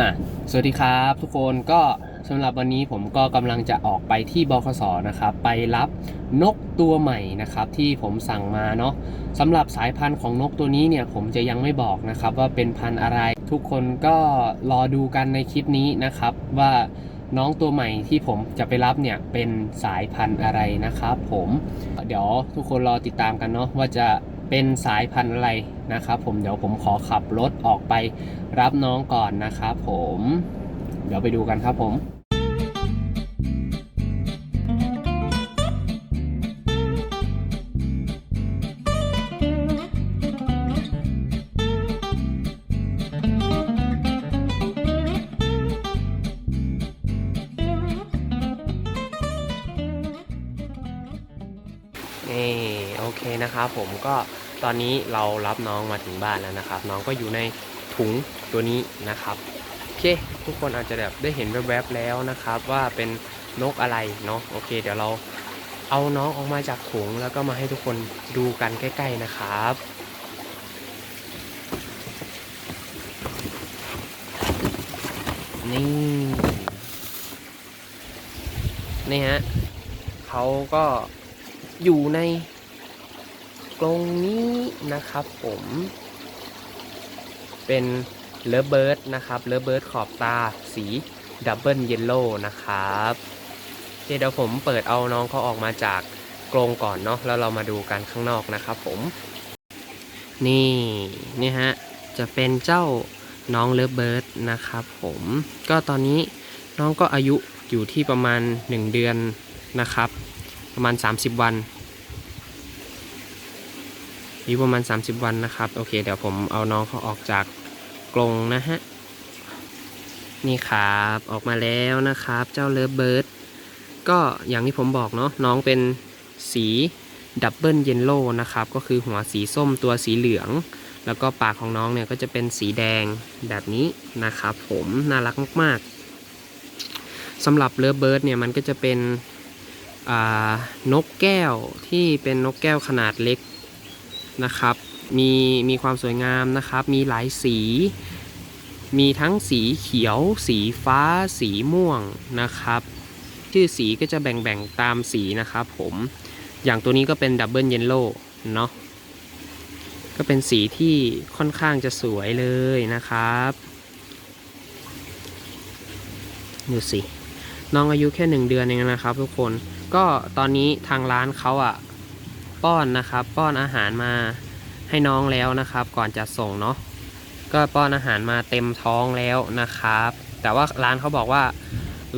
อะสวัสดีครับทุกคนก็สำหรับวันนี้ผมก็กำลังจะออกไปที่บคสนะครับไปรับนกตัวใหม่นะครับที่ผมสั่งมาเนาะสำหรับสายพันธุ์ของนกตัวนี้เนี่ยผมจะยังไม่บอกนะครับว่าเป็นพันธุ์อะไร ทุกคนก็รอดูกันในคลิปนี้นะครับว่าน้องตัวใหม่ที่ผมจะไปรับเนี่ยเป็นสายพันธุ์อะไรนะครับผมเดี๋ยวทุกคนรอติดตามกันเนาะว่าจะ เป็นสายพันธุ์อะไรนะครับ ผมเดี๋ยวผมขอขับรถออกไปรับน้องก่อนนะครับผม เดี๋ยวไปดูกันครับผม เคนะครับผมก็ตอนนี้เรารับน้องมาถึงบ้านแล้วนะครับ น้องก็อยู่ในถุงตัวนี้นะครับโอเค ทุกคนอาจจะแบบได้เห็นแวบๆแล้วนะครับ ว่าเป็นนกอะไรเนาะโอเค เดี๋ยวเราเอาน้องออกมาจากถุงแล้วก็มาให้ทุกคนดูกันใกล้ ๆนะครับนี่นี่ฮะเขาก็อยู่ใน รงนี้นะครับผม เป็นเลเบิร์ดนะครับเลเบิร์ดขอบตาสีดับเบิลเยลโล่นะครับเเดี๋ยวผมเปิดเอาน้องเขาออกมาจากกรงก่อนเนาะแล้วเรามาดูกันข้างนอกนะครับผม นี่นี่ฮะจะเป็นเจ้าน้องเลเบิร์ดนะครับผมก็ตอนนี้น้องก็อายุอยู่ที่ประมาณ 1 เดือนนะครับ ประมาณ 30 วัน อายุประมาณ 30 วันนะครับ โอเค เดี๋ยวผมเอาน้องเขาออกจากกรงนะฮะ นี่ครับออกมาแล้วนะครับ เจ้าเลิฟเบิร์ดก็อย่างที่ผมบอกเนาะน้องเป็นสีดับเบิลเยลโล่นะครับ ก็คือหัวสีส้มตัวสีเหลือง แล้วก็ปากของน้องเนี่ยก็จะเป็นสีแดงแบบนี้นะครับผมน่ารักมากๆสำหรับเลิฟเบิร์ดเนี่ยมันก็จะเป็นนกแก้วที่เป็นนกแก้วขนาดเล็ก นะครับ มีมีความสวยงามนะครับ มีหลายสี มีทั้งสีเขียว สีฟ้า สีม่วงนะครับ ชื่อสีก็จะแบ่งๆตามสีนะครับผมอย่างตัวนี้ก็เป็นดับเบิลเยลโล่เนาะก็เป็นสีที่ค่อนข้างจะสวยเลยนะครับดูสิน้องอายุแค่หนึ่งเดือนเองนะครับทุกคน ก็ตอนนี้ทางร้านเขาอะ ป้อนนะครับ ป้อนอาหารมาให้น้องแล้วนะครับ ก่อนจะส่งเนาะก็ป้อนอาหารมาเต็มท้องแล้วนะครับ แต่ว่าร้านเขาบอกว่า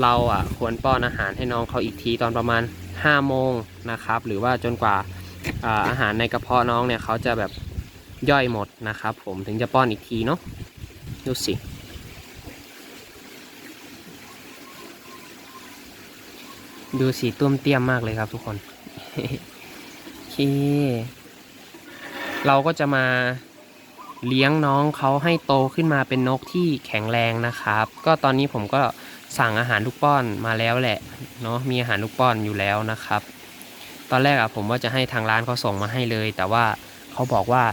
เราอะควรป้อนอาหารให้น้องเขาอีกทีตอนประมาณ5โมงนะครับ หรือว่าจนกว่าอาหารในกระเพาะน้องเนี่ยเขาจะแบบย่อยหมดนะครับ ผมถึงจะป้อนอีกทีเนาะดูสิดูสีตุ้มเตี้ยมมากเลยครับทุกคน เค เราก็จะมาเลี้ยงน้องเขาให้โตขึ้นมาเป็นนกที่แข็งแรงนะครับ ก็ตอนนี้ผมก็สั่งอาหารลูกป้อนมาแล้วแหละเนาะมีอาหารลูกป้อนอยู่แล้วนะครับ ตอนแรกอะผมว่าจะให้ทางร้านเขาส่งมาให้เลย แต่ว่าเขาบอกว่า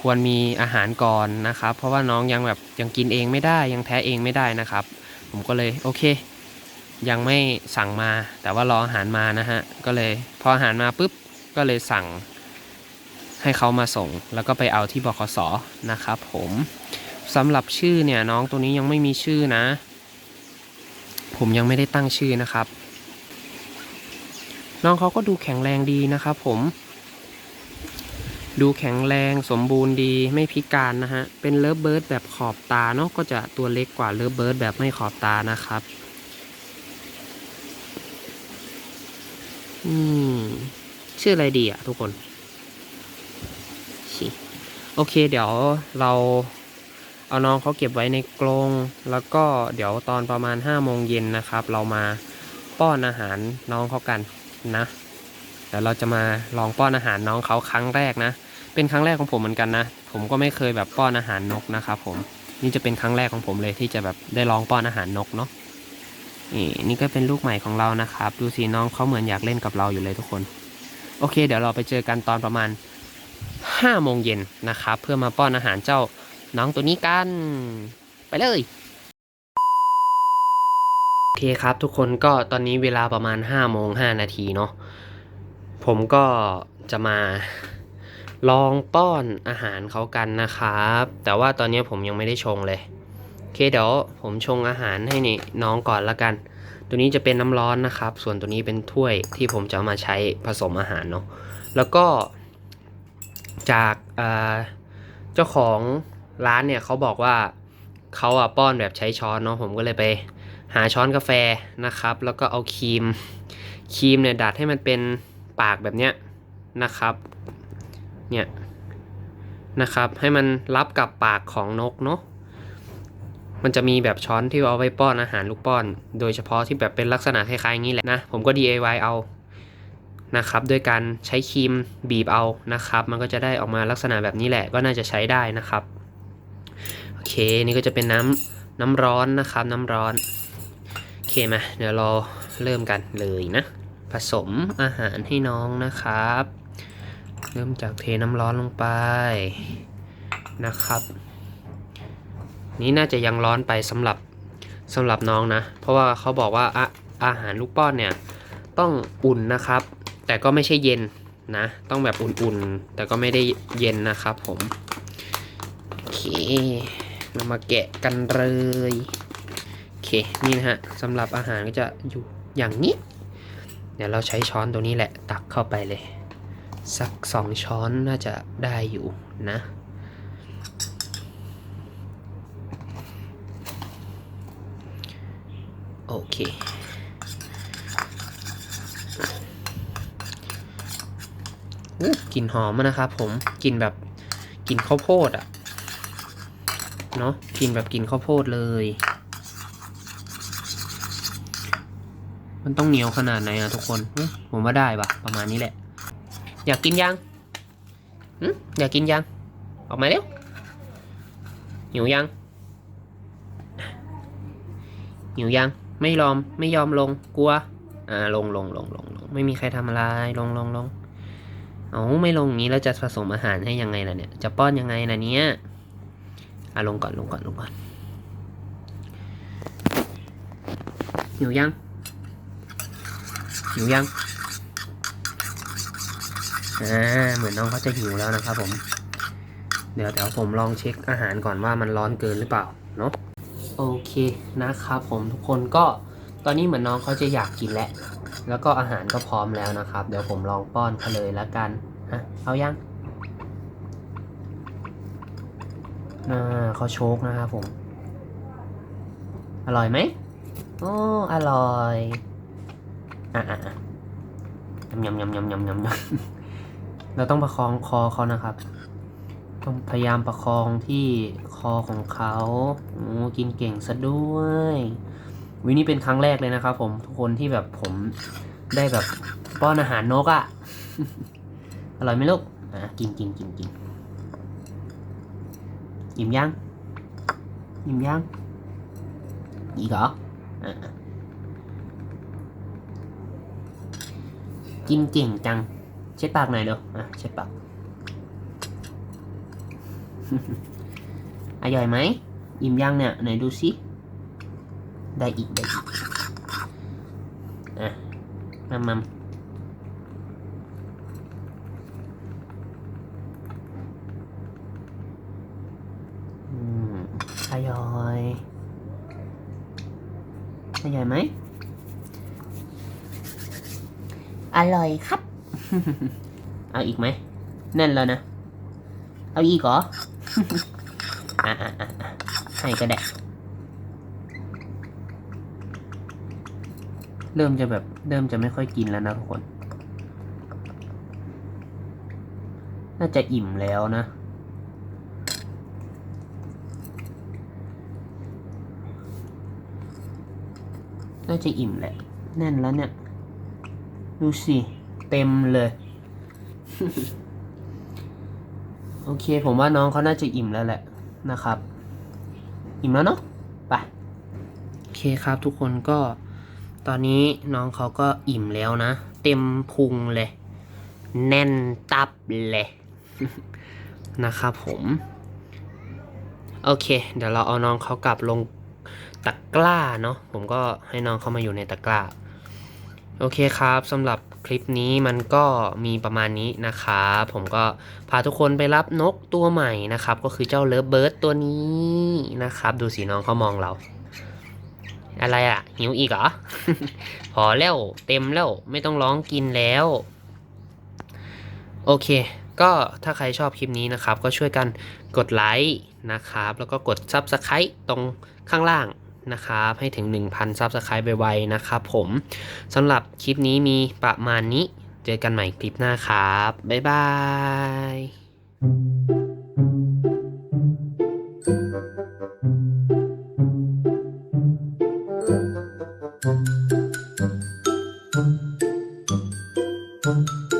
ควรมีอาหารก่อนนะครับ เพราะว่าน้องยังแบบยังกินเองไม่ได้ยังแท้เองไม่ได้นะครับ ผมก็เลยโอเค ยังไม่สั่งมา แต่ว่ารออาหารมานะฮะก็เลยพออาหารมาปุ๊บ ก็เลยสั่งให้เขามาส่ง แล้วก็ไปเอาที่บขสนะครับผมสำหรับชื่อเนี่ยน้องตัวนี้ยังไม่มีชื่อนะ ผมยังไม่ได้ตั้งชื่อนะครับ น้องเขาก็ดูแข็งแรงดีนะครับผม ดูแข็งแรงสมบูรณ์ดีไม่พิการนะฮะ เป็นเลิฟเบิร์ดแบบขอบตาเนาะก็จะตัวเล็กกว่าเลิฟเบิร์ดแบบไม่ขอบตานะครับ อืม ชื่ออะไรดีอะทุกคน โอเค เดี๋ยวเราเอาน้องเขาเก็บไว้ในกรงแล้วก็เดี๋ยวตอนประมาณ5้าโมงเย็นนะครับ เรามาป้อนอาหารน้องเขากันนะเดี๋ยวเราจะมาลองป้อนอาหารน้องเขาครั้งแรกนะ เป็นครั้งแรกของผมเหมือนกันนะ ผมก็ไม่เคยแบบป้อนอาหารนกนะครับผมนี่จะเป็นครั้งแรกของผมเลยที่จะแบบได้ลองป้อนอาหารนกเนาะนี่นี่ก็เป็นลูกใหม่ของเรานะครับ ดูสิน้องเขาเหมือนอยากเล่นกับเราอยู่เลยทุกคน โอเค เดี๋ยวเราไปเจอกันตอนประมาณ5โมงเย็นนะครับเพื่อมาป้อนอาหารเจ้าน้องตัวนี้กัน ไปเลยโอเคครับทุกคนก็ตอนนี้เวลาประมาณ5โมง5นาทีเนาะผมก็จะมาลองป้อนอาหารเขากันนะครับ แต่ว่าตอนนี้ผมยังไม่ได้ชงเลย โอเคเดี๋ยวผมชงอาหารให้นี่น้องก่อนละกัน ตัวนี้จะเป็นน้ำร้อนนะครับ ส่วนตัวนี้เป็นถ้วยที่ผมจะมาใช้ผสมอาหารเนาะ แล้วก็จากเจ้าของร้านเนี่ยเขาบอกว่าเขาอะป้อนแบบใช้ช้อนเนาะผมก็เลยไปหาช้อนกาแฟนะครับ แล้วก็เอาครีมครีมเนี่ยดัดให้มันเป็นปากแบบเนี้ยนะครับเนี่ยนะครับให้มันรับกับปากของนกเนาะ มันจะมีแบบช้อนที่เอาไว้ป้อนอาหารลูกป้อน โดยเฉพาะที่แบบเป็นลักษณะคล้ายๆอย่างนี้แหละนะ ผมก็ DIY เอานะครับด้วยการใช้ครีมบีบเอานะครับ มันก็จะได้ออกมาลักษณะแบบนี้แหละก็น่าจะใช้ได้นะครับโอเคนี่ก็จะเป็นน้ำน้ำร้อนนะครับน้ำร้อนโอเคมาเดี๋ยวเราเริ่มกันเลยนะ ผสมอาหารให้น้องนะครับ เริ่มจากเทน้ำร้อนลงไปนะครับ นี่น่าจะยังร้อนไปสำหรับสำหรับน้องนะ เพราะว่าเขาบอกว่าอะอาหารลูกป้อนเนี่ยต้องอุ่นนะครับ แต่ก็ไม่ใช่เย็นนะ ต้องแบบอุ่นๆ แต่ก็ไม่ได้เย็นนะครับผม โอเคเรามาแกะกันเลยโอเคนี่นะฮะสำหรับอาหารก็จะอยู่อย่างนี้ เดี๋ยวเราใช้ช้อนตัวนี้แหละ ตักเข้าไปเลย สักสองช้อนน่าจะได้อยู่นะ อเค กลิ่นหอมนะครับผม กลิ่นแบบกลิ่นข้าวโพดอะเนาะกลิ่นแบบกลิ่นข้าวโพดเลย มันต้องเหนียวขนาดไหนอะทุกคน ผมว่าได้ปะประมาณนี้แหละ อยากกินยังอยากกินยัง ออกมาเร็ว หิวยัง หิวยัง ไม่ยอมไม่ยอมลงกลัว อ่าลงลงลงลงลงไม่มีใครทำอะไรลงลงลงเอาไม่ลงอย่างนี้แล้วจะผสมอาหารให้ยังไงล่ะเนี่ย จะป้อนยังไงล่ะเนี่ยอะลงก่อนลงก่อนลงก่อนหิวยังหิวยังอ่าเหมือนน้องเขาจะหิวแล้วนะครับผม เดี๋ยวเดี๋ยวผมลองเช็คอาหารก่อนว่ามันร้อนเกินหรือเปล่าเนาะ โอเคนะครับผมทุกคนก็ตอนนี้เหมือนน้องเขาจะอยากกินแล้ว แล้วก็อาหารก็พร้อมแล้วนะครับ เดี๋ยวผมลองป้อนเขาเลยละกันอะเอายังอ่าเขาโชกนะครับผม อร่อยไหมโอ้อร่อยอะอะอะยำยำยำยำยำยำยำเราต้องประคองคอเขานะครับ ต้องพยายามประคองที่ อของเขาโอ้กินเก่งซะด้วย วินี่เป็นครั้งแรกเลยนะครับผมทุกคนที่แบบผมได้แบบป้อนอาหารนกอะ่ะ อร่อยไหมลูกอะกินกินกินกินอิ่มยังอิ่มยังอีกเหรออะกินเก่งจัง เช็ดปากหน่อยเดี๋ยวอะเช็ดปาก อร่อยไหม อิ่มยังเนี่ย ไหนดูสิ ได้อีกได้อีกอะมัมมัมอืมอร่อยอร่อยไหม อร่อยครับ เอาอีกไหม แน่นแล้วนะ เอาอีกเหรอ อะอะอะอะให้ก็ได้ เริ่มจะแบบ เริ่มจะไม่ค่อยกินแล้วนะทุกคน น่าจะอิ่มแล้วนะ น่าจะอิ่มแหละ แน่นแล้วเนี่ย ดูสิ เต็มเลยโอเค ผมว่าน้องเขาน่าจะอิ่มแล้วแหละ นะครับ อิ่มแล้วเนาะไปโอเคครับทุกคนก็ตอนนี้น้องเขาก็อิ่มแล้วนะ เต็มพุงเลย แน่นตับเลยนะครับผมโอเค เดี๋ยวเราเอาน้องเขากลับลงตะกร้าเนาะผมก็ให้น้องเขามาอยู่ในตะกร้า โอเคครับสำหรับ คลิปนี้มันก็มีประมาณนี้นะครับผมก็พาทุกคนไปรับนกตัวใหม่นะครับ ก็คือเจ้าเลิฟเบิร์ดตัวนี้นะครับ ดูสีน้องเขามองเรา อะไรอะ่ะ หิวอีกเหรอ พอแล้วเต็มแล้วไม่ต้องร้องกินแล้ว โอเค ก็ถ้าใครชอบคลิปนี้นะครับ ก็ช่วยกันกดไลค์นะครับ แล้วก็กด Subscribe ตรงข้างล่าง นะครับ ให้ถึง 1,000 ซับสไครต์ไวๆนะครับผมสำหรับคลิปนี้มีประมาณนี้ เจอกันใหม่คลิปหน้าครับ บ๊ายบาย嗯。